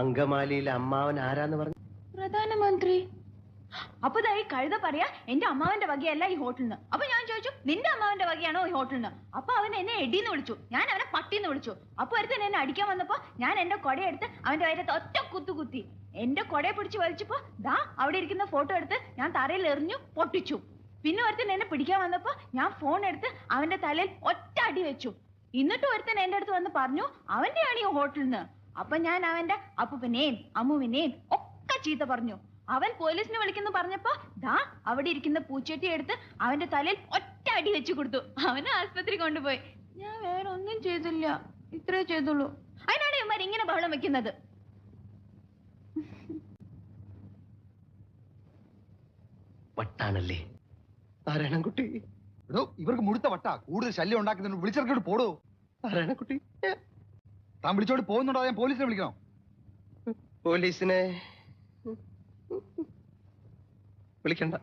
അങ്കമാലിയിലെ അമ്മാവൻ ആരാന്ന് പറഞ്ഞു? പ്രധാനമന്ത്രി. അപ്പൊ ഈ കഴുത പറയാ എന്റെ അമ്മാവന്റെ വകയല്ല ഈ ഹോട്ടലിന് അപ്പൊ ഞാൻ ചോദിച്ചു നിന്റെ അമ്മാവന്റെ വകയാണോ ഈ ഹോട്ടലിന് അപ്പൊ അവൻ എന്നെ എടിന്ന് വിളിച്ചു. ഞാൻ അവനെ പട്ടിന്ന് വിളിച്ചു. അപ്പൊ ഒരുത്തൻ എന്നെ അടിക്കാൻ വന്നപ്പോ ഞാൻ എന്റെ കൊടയെടുത്ത് അവന്റെ വയറത്ത് ഒറ്റ കുത്തു കുത്തി. എന്റെ കൊടയെ പിടിച്ച് വലിച്ചപ്പോ ദാ അവിടെ ഇരിക്കുന്ന ഫോട്ടോ എടുത്ത് ഞാൻ തറയിൽ എറിഞ്ഞു പൊട്ടിച്ചു. പിന്നെ ഒരുത്തൻ എന്നെ പിടിക്കാൻ വന്നപ്പോ ഞാൻ ഫോൺ എടുത്ത് അവന്റെ തലയിൽ ഒറ്റ അടി വെച്ചു. എന്നിട്ട് ഒരുത്തൻ എന്റെ അടുത്ത് വന്ന് പറഞ്ഞു അവന്റെയാണ് ഈ ഹോട്ടലിന് അപ്പൊ ഞാൻ അവന്റെ അപ്പുവിനെയും അമ്മുവിനെയും ഒക്കെ ചീത്ത പറഞ്ഞു. അവൻ പോലീസിനെ വിളിക്കുന്നു പറഞ്ഞപ്പോ ദാ അവിടെ ഇരിക്കുന്ന പൂച്ചട്ടി എടുത്ത് അവന്റെ തലയിൽ ഒറ്റ അടി വെച്ചു കൊടുത്തു. അവനെ ആസ്പത്രി കൊണ്ടുപോയി. ഞാൻ വേറെ ഒന്നും ചെയ്തില്ല. ഇത്രേ ചെയ്തുള്ളൂ. അതിനാണ് ഇവന്മാർ ഇങ്ങനെ ബഹളം വെക്കുന്നത്. വട്ടാണല്ലേ? നാരായണൻകുട്ടി. ഇവർക്ക് മുഴുത്ത വട്ട. കൂടുതൽ ശല്യം ഉണ്ടാക്കുന്നതിന് വിളിച്ചിറക്കിട്ട് പോടോ. നാരായണൻകുട്ടി താൻ വിളിച്ചോണ്ട് പോകുന്നുണ്ടോ? ഞാൻ പോലീസിനെ വിളിക്കണോ? പോലീസിനെ. വിളിക്കണ്ട.